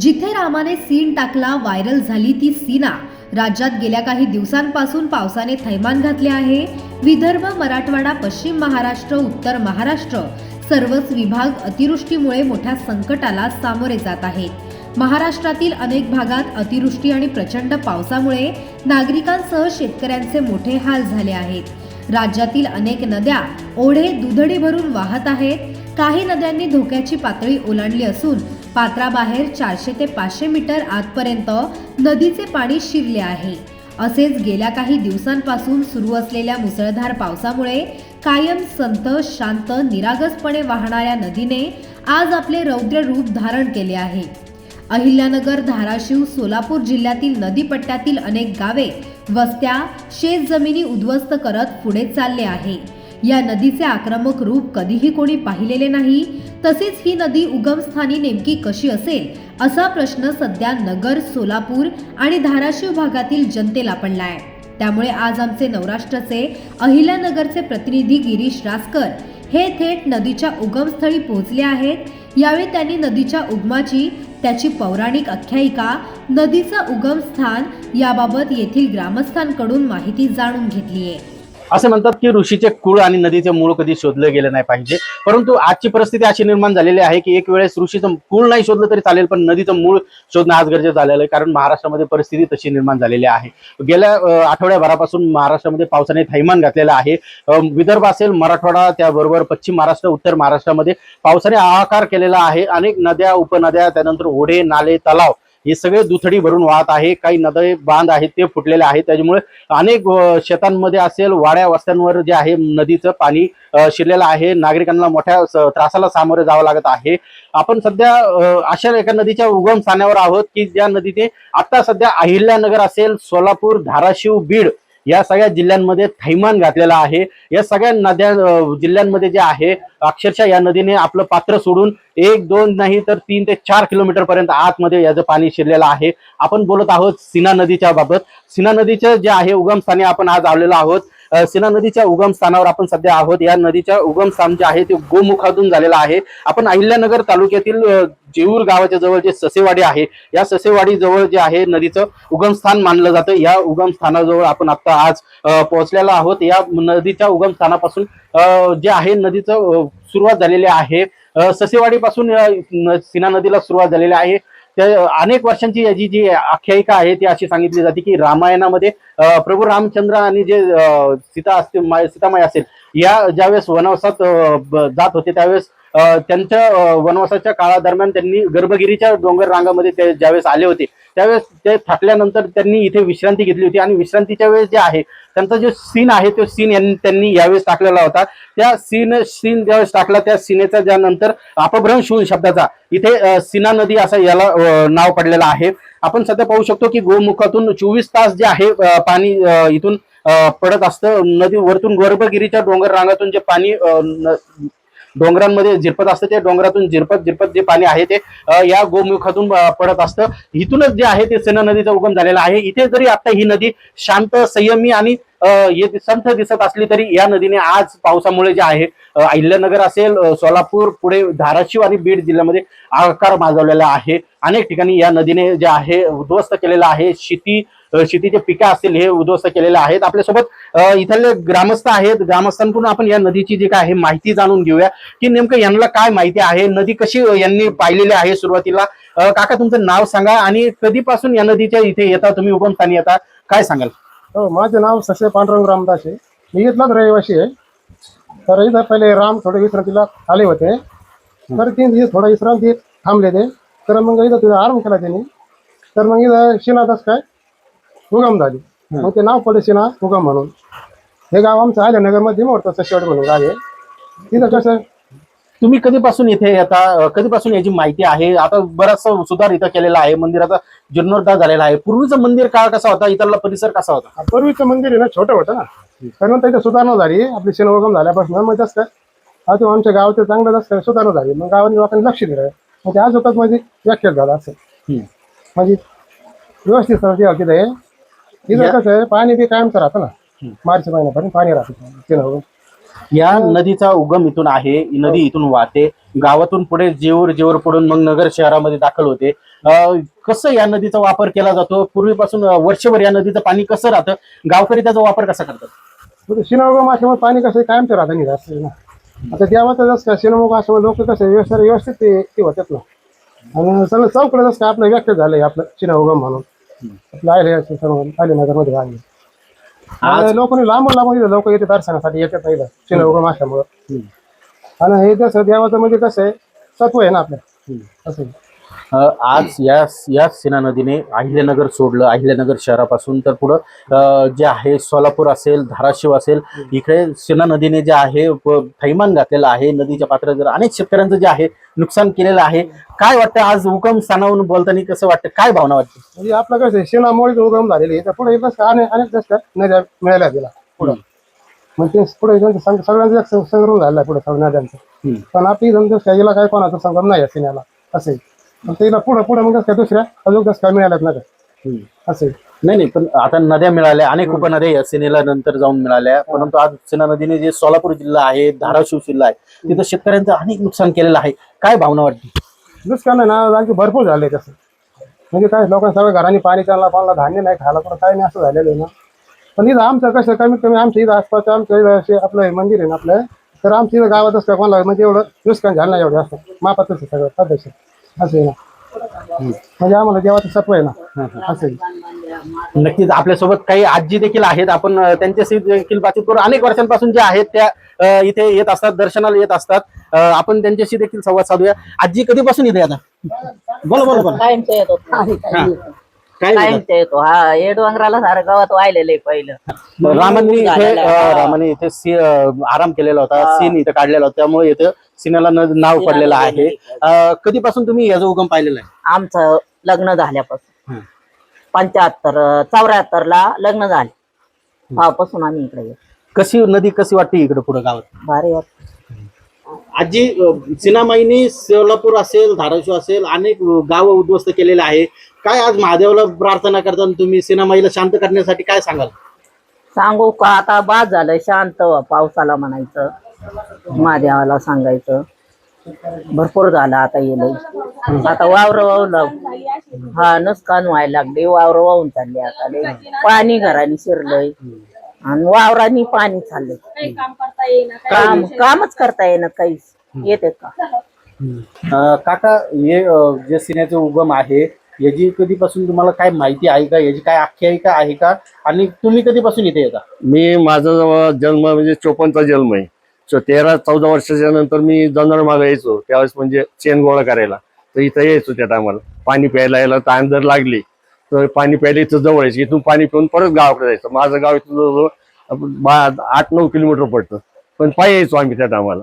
जिथे रामाने सीन टाकला व्हायरल झाली ती सीना. राज्यात गेल्या काही दिवसांपासून पावसाने थैमान घातले आहे. विदर्भ मराठवाडा पश्चिम महाराष्ट्र उत्तर महाराष्ट्र सर्वच विभाग अतिवृष्टीमुळे मोठ्या संकटाला सामोरे जात आहेत. महाराष्ट्रातील अनेक भागात अतिवृष्टी आणि प्रचंड पावसामुळे नागरिकांसह शेतकऱ्यांचे मोठे हाल झाले आहेत. राज्यातील अनेक नद्या ओढे दुधडी भरून वाहत आहेत. काही नद्यांनी धोक्याची पातळी ओलांडली असून पात्राबाहेर चारशे ते पाचशे मीटर आतपर्यंत नदीचे पाणी शिरले आहे. असेच गेल्या काही दिवसांपासून सुरू असलेल्या मुसळधार पावसामुळे कायम संत शांत निरागसपणे वाहणाऱ्या नदीने आज आपले रौद्र रूप धारण केले आहे. अहिल्यानगर धाराशिव सोलापूर जिल्ह्यातील नदीपट्ट्यातील अनेक गावे वस्त्या शेतजमिनी उद्ध्वस्त करत पुढे चालले आहे. या नदीचे आक्रमक रूप कधीही कोणी पाहिलेले नाही तसेच ही नदी उगमस्थानी नेमकी कशी असेल असा प्रश्न सध्या नगर सोलापूर आणि धाराशिव भागातील जनतेला पडला आहे त्यामुळे आज आमचे नवराष्ट्राचे अहिल्यानगरचे प्रतिनिधी गिरीश रासकर हे थेट नदीच्या उगमस्थळी पोहोचले आहेत. यावेळी त्यांनी नदीच्या उगमाची त्याची पौराणिक आख्यायिका नदीचं उगमस्थान याबाबत येथील ग्रामस्थांकडून माहिती जाणून घेतली आहे असे म्हणतात की ऋषीचे कुळ आणि नदीचे मूळ कधी शोधलं गेलं नाही पाहिजे. परंतु आजची परिस्थिती अशी निर्माण झालेली आहे की एक वेळेस ऋषीचं कुळ नाही शोधलं तरी चालेल पण नदीचं मूळ शोधणं आज गरजेचं झालेलं आहे कारण महाराष्ट्रामध्ये परिस्थिती तशी निर्माण झालेली आहे. गेल्या आठवड्याभरापासून महाराष्ट्रामध्ये पावसाने थैमान घातलेलं आहे. विदर्भ असेल मराठवाडा त्याबरोबर पश्चिम महाराष्ट्र उत्तर महाराष्ट्रामध्ये पावसाने आकार केलेला आहे. अनेक नद्या उपनद्या त्यानंतर ओढे नाले तलाव हे सगळे दुथडी भरून वाहत आहे. काही नदळे बांध आहेत ते फुटलेले आहेत. त्याच्यामुळे अनेक शेतांमध्ये असेल वाड्या वस्त्यांवर जे आहे नदीचं पाणी शिरलेलं आहे. नागरिकांना मोठ्या स- त्रासाला सामोरे जावं लागत आहे. आपण सध्या अशा एका नदीच्या उगम स्थानावर आहोत की ज्या नदीने आता सध्या अहिल्यानगर असेल सोलापूर धाराशिव बीड या सगळ्या जिल्ह्यांमध्ये थैमान घातलेला आहे. या सगळ्या नद्या जिल्ह्यांमध्ये जे आहे अक्षरशः या नदीने आपलं पात्र सोडून एक दोन नाही तर तीन ते चार किलोमीटर पर्यंत आतमध्ये याचं पाणी शिरलेलं आहे. आपण बोलत आहोत सीना नदीच्या बाबत. सीना नदीचं जे आहे उगमस्थानी आपण आज आलेलो आहोत. सीना नदीच्या उगम स्थानावर आपण सध्या आहोत. या नदीच्या उगम स्थान जे आहे ते गोमुखातून झालेलं आहे. आपण अहिल्यानगर तालुक्यातील जेऊर गावाच्या जवळ जे ससेवाडी आहे या ससेवाडी जवळ जे आहे नदीचं उगमस्थान मानलं जातं. या उगम स्थानाजवळ आपण आता आज पोहोचलेला आहोत. या नदीच्या उगम स्थानापासून जे आहे नदीचं सुरुवात झालेली आहे. ससेवाडीपासून सिना न- सीना नदीला सुरुवात झालेली आहे. त्या अनेक वर्षांची याची जी आख्यायिका आहे ती अशी सांगितली जाते की रामायणामध्ये प्रभू रामचंद्र आणि जे सीता असते सीतामाय असेल या ज्यावेळेस वनवासात जात होते त्यावेळेस त्यांच्या वनवासाच्या काळादरम्यान त्यांनी गर्भगिरीच्या डोंगर रांगामध्ये ते ज्यावेळेस आले होते त्यावेळेस ते थकल्यानंतर त्यांनी इथे विश्रांती घेतली होती. आणि विश्रांतीच्या वेळेस जे आहे त्यांचा जो सीन आहे तो सीन त्यांनी यावेळेस टाकलेला होता. त्या सीन सीन ज्यावेळेस टाकला त्या सीनेचा ज्या नंतर अपभ्रंश होऊन शब्दाचा इथे सीना नदी असा याला नाव पडलेलं आहे. आपण सध्या पाहू शकतो की गोमुखातून चोवीस तास जे आहे पाणी इथून पडत असतं. नदी वरतून गर्भगिरीच्या डोंगर रांगातून जे पाणी न- डोंगरांमध्ये झिरपत असतं ते डोंगरातून झिरपत झिरपत जे पाणी आहे ते या गोमुखातून पडत असतं. इथूनच जे आहे ते सेना नदीचा उगम झालेला आहे. इथे जरी आता ही नदी शांत संयमी आणि अ, संथ दिसत असली तरी या नदीने आज पावसामुळे जे आहे अहिल्यानगर असेल सोलापूर पुढे धाराशिव आणि बीड जिल्ह्यामध्ये आकार माजवलेला आहे. अनेक ठिकाणी या नदीने जे आहे उद्ध्वस्त केलेलं आहे. शेती शेतीचे पिकं असतील हे उद्ध्वस्त केलेले आहेत. आपल्यासोबत इथले ग्रामस्थ आहेत. ग्रामस्थांकडून आपण या नदीची जी काय आहे माहिती जाणून घेऊया की नेमकं यांना काय माहिती आहे? नदी कशी यांनी पाहिलेली आहे सुरुवातीला? काका तुमचं नाव सांगा आणि कधीपासून या नदीच्या इथे येता? तुम्ही उगमस्थानी येता. काय सांगाल? हो माझं नाव ससे पांडुरंग रामदास आहे. मी इथलाच रहिवासी आहे. तर इथं पहिले राम थोडे विश्रांतीला आले होते. तर ते इथं थोडं विश्रांती थांबले ते. तर मग इथं तिथं आराम केला त्यांनी. तर मग इथं शिनादास काय? उगम झाली. मग ते नाव पडले शिना उगम म्हणून. हे गाव आमचं आलं नगरमध्ये मोडतं सशेवाडी म्हणून गाव आहे. तिथं कसं तुम्ही कधीपासून इथे अ, कधीपासून याची माहिती आहे? आता बराचसा सुधार इथं केलेला आहे. मंदिराचा जीर्णोद्धार झालेला आहे. पूर्वीचं मंदिर काळ कसा होता? इथला परिसर कसा होता? पूर्वीचं मंदिर आहे ना छोटं होतं ना. त्यानंतर इथं सुधारणा झाली. आपली शिन उगम झाल्यापासून मग जास्त काय आता आमच्या गावाचं चांगलं जास्त सुधारणा झाली. मग गावाने लोकांनी लक्ष दिलं. ते आज होतात म्हणजे व्याख्या झाला असं. म्हणजे व्यवस्थित सरती तिथं. आहे तिथं कसं आहे पाणी बी कायमचं राहतं ना. मार्च महिन्यापर्यंत पाणी राहतं. तिथं या नदीचा उगम इथून आहे. ही नदी इथून वाहते. गावातून पुढे जेऊर जेऊर पडून मग नगर शहरामध्ये दाखल होते. अं, कसं या नदीचा वापर केला जातो? पूर्वीपासून अं, वर्षभर या नदीचं पाणी कसं राहतं? गावकरी त्याचा वापर कसा करतात? शिनावगम असल्यामुळे पाणी कसं आहे, कायमचं राहतं नाही असं आहे ना आता देवाचं जसं काय शिनामुग असल्यामुळे लोक कसं आहे, व्यवस्थित व्यवस्थित ते ते होतात ना. आणि सगळं चौकडं जसं काय आपलं व्याख्या झालंय आपलं शिनावगम म्हणून. आपलं आले असे सर्व आलेनगरमध्ये आले आणि लोकांनी लांबून लांबून लोक येते दर्शनासाठी येतात नाही शिनावगम असल्यामुळं. आणि हे कसं देवाचं म्हणजे कसं आहे सत्व आहे ना आपलं असं आहे. आज या या सीना नदीने अहिल्यानगर सोडलं अहिल्यानगर शहरापासून. तर पुढं जे आहे सोलापूर असेल धाराशिव असेल इकडे सीना नदीने जे आहे थैमान घातलेलं आहे नदीच्या पात्रात अनेक शेतकऱ्यांचं जे आहे नुकसान केलेलं आहे काय वाटतं आज उगम स्थानावरून बोलताना कसं वाटतं? काय भावना वाटते? म्हणजे आपलं कसं आहे शिनामुळे उगम झालेली आहे. तर पुढे अनेक नद्या मिळाल्या तिला. पुढं. मग ते पुढे सगळ्यांचं संग्रह झालेला आहे पुढे नद्यांचं. पण आपली कसं याला काय कोणाचा संगम नाही आहे सिन्याला असं आहे पण तिला पुढं पुढं मग काय दुसऱ्या अजून कसं काय मिळाल्यात नद्या असं आहे. नाही नाही पण आता नद्या मिळाल्या अनेक उपनद्या या सेनेला नंतर जाऊन मिळाल्या. परंतु आज सेना नदीने जे सोलापूर जिल्हा आहे धाराशिव जिल्हा आहे तिथं शेतकऱ्यांचं अनेक नुकसान केलेलं आहे. काय भावना वाटते? दुष्काळ नाही ना आणखी भरपूर झाले तसं. म्हणजे काय लोकांना सगळं घराने पाणी त्यांना पाण्याला धान्य नाही खायला पण काही नाही असं झालेलं आहे ना. पण इथं आमचं कसं कमीत कमी आमच्या इथं आसपास आमच्या इथं असे आपलं हे मंदिर आहे ना आपलं तर आमच्या इथं गावातच काय कोणाला म्हणजे एवढं नुकसान झालं नाही एवढं असं मापातच आहे सगळं पद्धतशीर असं आहे ना. म्हणजे आम्हाला देवाचं सत्व आहे ना. असं आहे. नक्कीच आपल्यासोबत काही आजी देखील आहेत. आपण अं, त्यांच्याशी देखील बातचीत करू. अनेक वर्षांपासून जे आहेत त्या अं, इथे येत असतात दर्शनाला येत असतात. अं, आपण त्यांच्याशी देखील संवाद साधूया. आजी कधीपासून इथे आता बोला बोला बोला. काय येतो हा हे डोंगराला सारं गावात वाहिलेलं आहे पहिलं रामांनी इथे. अं, रामाने इथे सी- अं, आराम केलेला होता. सीन इथे काढलेला होता. त्यामुळे इथं सिनेला नाव पडलेलं आहे. अं, कधीपासून तुम्ही याचा उगम पाहिलेला आहे? आमचं लग्न झाल्यापासून. पंच्याहत्तर चौऱ्याहत्तर ला लग्न झाले. तेव्हापासून आम्ही इकडे येतो. कशी नदी कशी वाटते इकडे पुढे गावात? भारी वाटतं. आजी सिनामाईनी सोलापूर असेल धाराशिव असेल अनेक गाव उद्ध्वस्त केलेले आहे. काय आज महादेवाला प्रार्थना करताना तुम्ही सिनामाईला शांत करण्यासाठी काय सांगाल? सांगू का? आता बाद झालं शांत व्हा पावसाला म्हणायचं महादेवाला सांगायचं. भरपूर झालं आता येईल आता वावर वाहून हा नुकसान व्हायला लागले वावर वाहून चालले आता लय. पाणी घराने शिरलंय. आणि वावरांनी पाणी चाललंय. काम कामच करता येईना काहीच. येते का? अं, काका हे अं, जे सिन्याचे उगम आहे याची कधीपासून तुम्हाला काय माहिती आहे का? याची काय आख्यायिका आहे का? आणि तुम्ही कधीपासून इथे येता? मी माझा जेव्हा जन्म म्हणजे चोपनचा जन्म आहे. सो तेरा चौदा वर्षाच्या नंतर मी जनावर मागे यायचो. त्यावेळेस म्हणजे चेन गोळा करायला. तर इथं यायचो त्या टायमाला पाणी प्यायला यायला ताण जर लागली तर पाणी प्यायला इथं जवळ यायचं. इथून पाणी पिऊन परत गावाकडे जायचं. माझं गाव इथून जवळजवळ आपण बा- आठ नऊ किलोमीटर पडतं. पण पायी यायचो आम्ही त्या टायमाला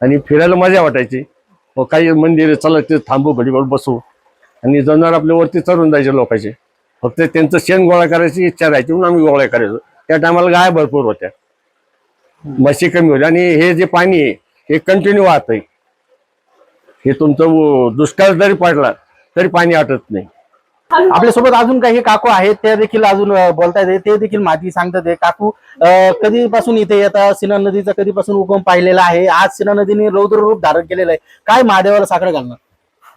आणि फिरायला मजा वाटायची. मग काही मंदिर चला ते थांबू घडीवर बसू. आणि जनावर आपल्या वरती चढून जायचे लोकांचे. फक्त त्यांचं शेण गोळा करायची इच्छा राहायची म्हणून आम्ही गोळा करायचो. त्या टायमाला गाय भरपूर होत्या. म्हशी कमी होत्या. आणि हे जे पाणी आहे हे कंटिन्यू वाहत आहे हे तुमचं दुष्काळ जरी पडला तरी पाणी आटत नाही. आपल्यासोबत अजून काही काकू आहेत त्या देखील अजून बोलतायत. ते देखील माहिती सांगतात काकू कधीपासून इथे येतात? सिना नदीचा कधीपासून उगम पाहिलेला आहे? आज सिना नदीने रौद्र रूप धारण केलेलं आहे. काय महादेवाला साखर घालणार?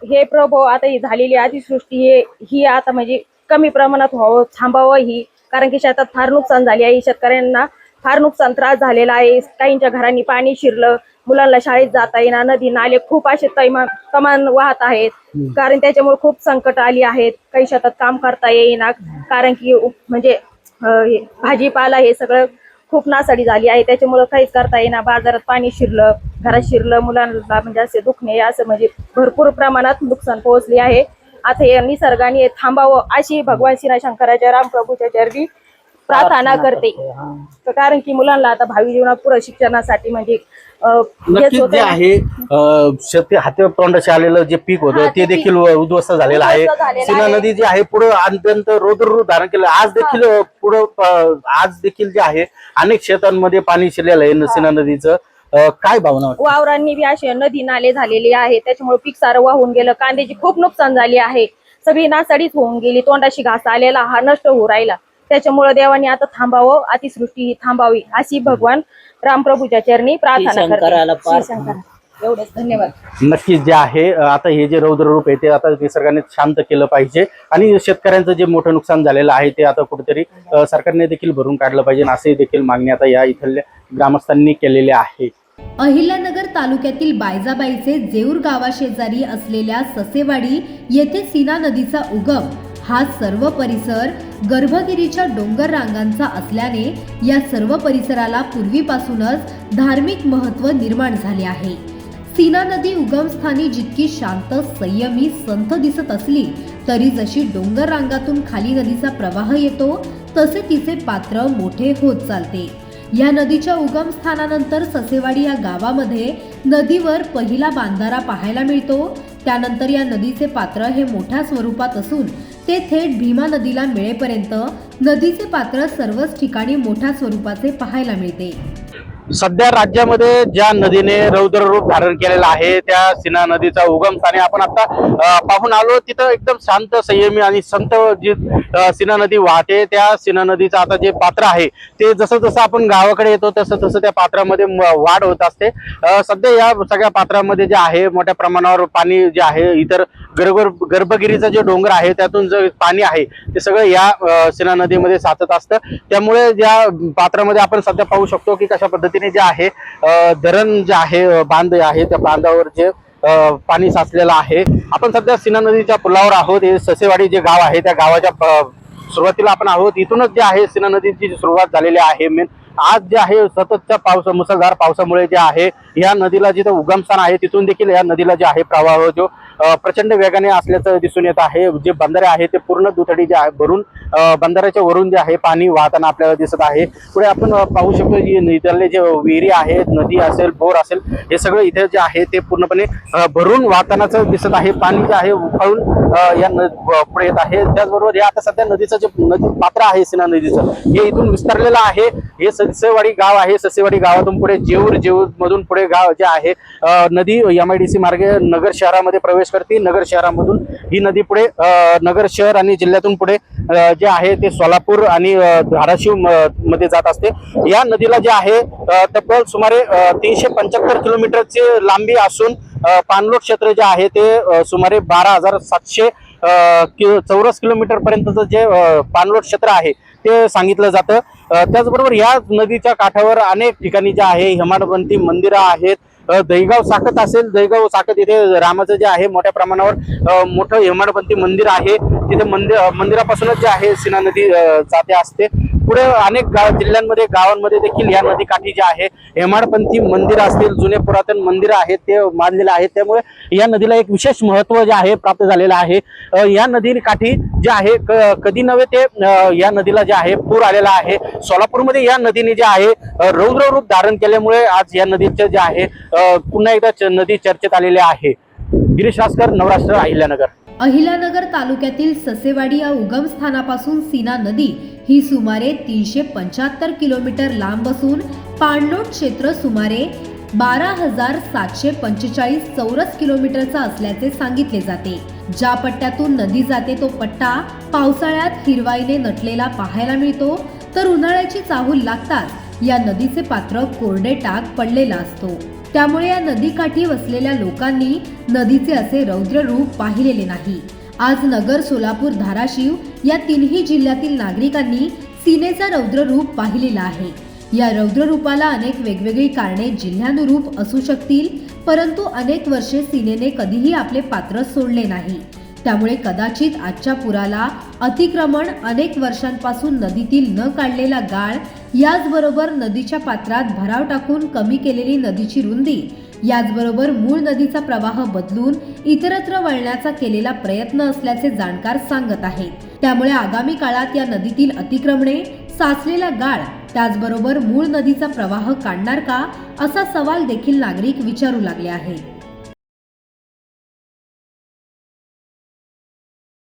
हे प्रभो आता ही झालेली अतिसृष्टी हे ही आता म्हणजे कमी प्रमाणात व्हावं थांबावं ही. कारण की शेतात फार नुकसान झाले आहे. शेतकऱ्यांना फार नुकसान त्रास झालेला आहे. काहींच्या घरांनी पाणी शिरलं. मुलांना शाळेत जाता येणार नदी नाले खूप असे तैमान कमान वाहत आहेत. कारण त्याच्यामुळे खूप संकट आली आहेत. काही शेतात काम करता येईना. कारण की म्हणजे भाजीपाला हे सगळं खूप नासाडी झाली आहे. त्याच्यामुळं काहीच करता येईना. बाजारात पाणी शिरलं घरात शिरलं मुलांना म्हणजे असे दुखणे असं म्हणजे भरपूर प्रमाणात नुकसान पोहोचले आहे. आता हे निसर्गाने थांबावं अशी भगवान श्री शंकराच्या रामप्रभूच्या चरणी प्रार्थना करते. कारण की मुलांना आता भावी जीवनात पुढे शिक्षणासाठी म्हणजे नक्कीच जे. आहे शेती हाती तोंडाशी आलेलं जे पीक होतं ते देखील उद्ध्वस्त झालेलं आहे. सिना. नदी जी आहे पुढे अत्यंत रौद्र धारण केलं. आज देखील पुढं आज देखील जे आहे अनेक शेतांमध्ये पाणी शिरलेलं आहे सिना नदीचं. काय भावना वावरांनी बी असे नदी नाले झालेले आहे त्याच्यामुळे पीक सारं वाहून गेलं. कांद्याची खूप नुकसान झाली आहे. सगळी नासाडीच होऊन गेली. तोंडाशी घास आलेला. हा नष्ट होऊ राहिला. त्याच्यामुळे देवाने आता थांबावं अतिसृष्टी ही थांबावी अशी भगवान रामप्रभूच्या चरणी प्रार्थना करते. शंकराला श्री शंकरा एवढंच धन्यवाद. नक्कीच जे आहे अ, आता हे जे रौद्र रूप आहे ते आता निसर्गाने शांत केलं पाहिजे. आणि शेतकऱ्यांचं जे मोठं नुकसान झालेलं आहे ते आता कुठेतरी अ, सरकारने देखील भरून काढलं पाहिजे आणि असे देखील मागणी आता या इथल्या ग्रामस्थांनी केलेली आहे. अहिल्यानगर तालुक्यातील बायजाबाईचे जेऊर गावाशेजारी असलेल्या ससेवाडी येथे सीना नदीचा उगम हा सर्व परिसर गर्भगिरीच्या डोंगर रांगांचा असल्याने या सर्व परिसराला पूर्वीपासूनच धार्मिक महत्त्व निर्माण झाले आहे. सीना नदी उगमस्थानी जितकी शांत संयमी संथ दिसत असली तरी जशी डोंगर रांगातून खाली नदीचा प्रवाह येतो तसे तिचे पात्र मोठे होत चालते. या नदीच्या उगमस्थानानंतर ससेवाडी या गावामध्ये नदीवर पहिला बांधारा पाहायला मिळतो. त्यानंतर या नदीचे पात्र हे मोठ्या स्वरूपात असून ते थेट भीमा नदीला मिळेपर्यंत नदीचे पात्र सर्वच ठिकाणी मोठ्या स्वरूपाचे पाहायला मिळते. सध्या राज्यामध्ये ज्या नदीने रौद्र रूप धारण केलेलं आहे त्या सीना नदीचा उगमस्थानी आपण आता पाहून आलो. तिथं एकदम शांत संयमी आणि संत जी अ, सीना नदी वाहते त्या सीना नदीचं आता जे पात्र आहे ते जसं जसं आपण गावाकडे येतो तसं तसं त्या पात्रामध्ये म- वाढ होत असते. सध्या या सगळ्या पात्रामध्ये जे आहे मोठ्या प्रमाणावर पाणी जे आहे इतर गर्भ गर्भगिरीचं जे डोंगर आहे त्यातून जे पाणी आहे ते सगळं या अ, सीना नदीमध्ये साचत असतं. त्यामुळे ज्या पात्रामध्ये आपण सध्या पाहू शकतो की कशा पद्धतीने जे आहे धरण जे आहे बांध आहे त्या बांधावर जे पाणी साचलेलं आहे. आपण सध्या सीना नदीच्या पुलावर आहोत. हे ससेवाडी जे गाव आहे त्या गावाच्या सुरुवातीला आपण आहोत. इथूनच जे आहे सीना नदीची जी सुरुवात झालेली आहे मेन आज जे आहे सततच्या पावस मुसळधार पावसामुळे जे आहे या नदीला जिथं उगमस्थान आहे तिथून देखील या नदीला जे आहे प्रवाह जो प्रचंड वेगाने असल्याचं दिसून येत आहे. जे बंधारे आहे ते पूर्ण दुथडी जे आहे भरून अ, बंधाऱ्याच्या वरून जे आहे पाणी वाहताना आपल्याला दिसत आहे. पुढे आपण पाहू शकतो इथले जे विहिरी आहेत नदी असेल बोर असेल हे सगळं इथे जे आहे ते पूर्णपणे भरून वाहतानाच दिसत आहे. पाणी जे आहे उफाळून या पुढे येत आहे. त्याचबरोबर हे आता सध्या नदीचं जे नदी पात्र आहे सिना नदीचं हे इथून विस्तारलेलं आहे. हे ससेवाडी गाव आहे. ससेवाडी गावातून पुढे जेऊर जेऊर मधून पुढे गाव जे आहे नदी एम आय डी सी मार्गे नगर शहरामध्ये प्रवेश करते नगर शहरामधून. ही नदी पुढे नगर शहर आणि जिल्ह्यातून पुढे जे आहे ते सोलापूर आणि धाराशिव म- मध्ये जात असते. या नदीला जे आहे तब्बल सुमारे तीनशे पंच्याहत्तर किलोमीटरची लांबी असून पाणलोट क्षेत्र जे आहे ते सुमारे बारा हजार सातशे चौरस किलोमीटर पर्यंतचं जे पाणलोट क्षेत्र आहे ते सांगितलं जातं. त्याचबरोबर या नदीच्या काठावर अनेक ठिकाणी जे आहे हेमाडपंथी मंदिरं आहेत दहीगाव साखत असेल दहीगाव साखत इथे रामाचं जे आहे मोठ्या प्रमाणावर मोठं हेमाडपंथी मंदिर आहे. तिथे मंदिर मंदिरापासूनच जे आहे सीना नदी जाते असते. पुढे अनेक गाव जिल्ह्यांमध्ये गावांमध्ये देखील या नदीकाठी जे आहे हेमाडपंथी मंदिर असतील जुने पुरातन मंदिरं आहेत ते बांधलेले आहेत. त्यामुळे या नदीला एक विशेष महत्त्व जे आहे प्राप्त झालेलं आहे. या या नदीकाठी जे आहे क- कधी नव्हे ते या नदीला जे आहे पूर आलेला आहे. सोलापूरमध्ये या नदीने जे आहे अ, रौद्र रूप धारण केल्यामुळे आज या नदीचे जे आहे पुन्हा एकदा च- नदी चर्चेत आलेली आहे. गिरीश रासकर नवराष्ट्र अहिल्यानगर. अहिलानगर तालुक्यातील ससेवाडी या उगमस्थानापासून सीना नदी ही सुमारे तीनशे पंच्याहत्तर किलोमीटर लांब असून पाणलोट क्षेत्र सुमारे बारा हजार सातशे पंचेचाळीस चौरस किलोमीटरचा असल्याचे सांगितले जाते. ज्या पट्ट्यातून नदी जाते तो पट्टा पावसाळ्यात हिरवाईने नटलेला पाहायला मिळतो. तर उन्हाळ्याची चाहूल लागताच या नदीचे पात्र कोरडे टाक पडलेला असतो. त्यामुळे या नदीकाठी वसलेल्या लोकांनी नदीचे असे रौद्र रूप पाहिलेले नाही. आज नगर सोलापूर धाराशिव या तिन्ही जिल्ह्यातील नागरिकांनी सीनेचा रौद्र रूप पाहिलेला आहे. या रौद्र रूपाला अनेक वेगवेगळी कारणे जिल्ह्यानुरूप असू शकतील परंतु अनेक वर्षे सीनेने कधीही आपले पात्र सोडले नाही. त्यामुळे कदाचित आजच्या पुराला अतिक्रमण अनेक वर्षांपासून नदीतील न काढलेला गाळ याचबरोबर नदीच्या पात्रात भराव टाकून कमी केलेली नदीची रुंदी याचबरोबर मूळ नदीचा प्रवाह बदलून इतरत्र वळण्याचा केलेला प्रयत्न असल्याचे जाणकार सांगत आहेत. त्यामुळे आगामी काळात या नदीतील अतिक्रमणे साचलेला गाळ त्याचबरोबर मूळ नदीचा प्रवाह काढणार का असा सवाल देखील नागरिक विचारू लागले आहेत.